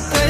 yok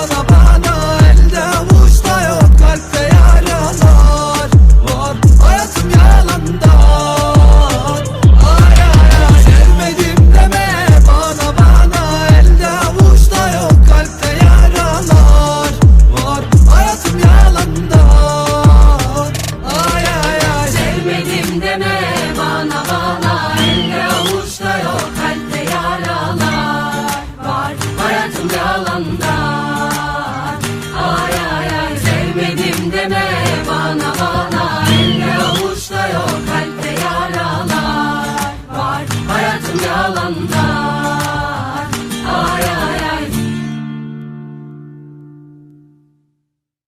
yalandan Ay ay ay Sevmedim deme bana bana. Elde avuçta yok kalpte yaralar Var. Hayatım yalandan